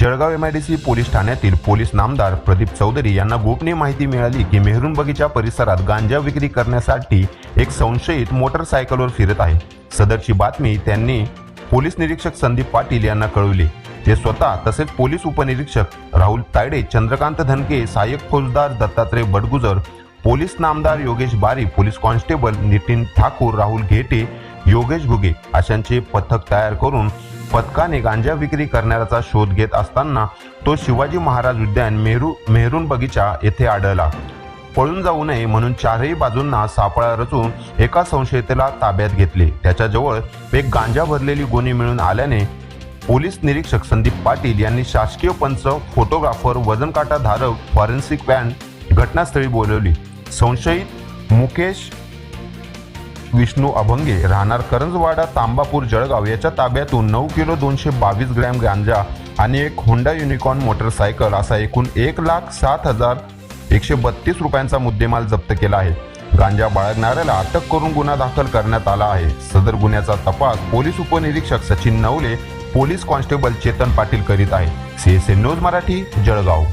Jalgaon MIDC police ठाण्यातील police नामदार प्रदीप चौधरी यांना गोपनीय माहिती मिळाली की मेहरून बगीचा परिसरात गांजा विक्री करण्यासाठी एक संशयित मोटरसायकलवर फिरत आहे. सदरची बातमी त्यांनी पोलीस निरीक्षक संदीप पाटील यांना कळवली. ते स्वतः तसेच पोलीस उपनिरीक्षक राहुल तायडे चंद्रकांत धनके सहाय्यक फौजदार दत्तात्रय बडगुजर पोलीस नामदार योगेश बारी पोलीस कॉन्स्टेबल नितीन ठाकूर राहुल घेटे योगेश घुगे अशांचे पथक तयार करून पथकाने गांजा विक्री करणाऱ्याचा शोध घेत असताना तो शिवाजी महाराज उद्यान मेहरू मेहरून बगीचा येथे आढळला. पळून जाऊ नये म्हणून चारही बाजूंना सापळा रचून एका संशयितेला ताब्यात घेतले. त्याच्याजवळ एक गांजा भरलेली गोणी मिळून आल्याने पोलीस निरीक्षक संदीप पाटील यांनी शासकीय पंच फोटोग्राफर वजनकाटा धारक फॉरेन्सिक व्हॅन घटनास्थळी बोलवली. संशयित मुकेश विष्णू अभंगे राहणार करंजवाडा तांबापूर जळगाव याच्या ताब्यातून नऊ किलो दोनशे बावीस ग्रॅम गांजा आणि एक होंडा युनिकॉर्न मोटरसायकल असा एकूण एक लाख सात हजार एकशे बत्तीस रुपयांचा मुद्देमाल जप्त केला आहे. गांजा बाळगणाऱ्याला अटक करून गुन्हा दाखल करण्यात आला आहे. सदर गुन्ह्याचा तपास पोलीस उपनिरीक्षक सचिन नवले पोलीस कॉन्स्टेबल चेतन पाटील करीत आहे. CSA news Marathi Jalgaon.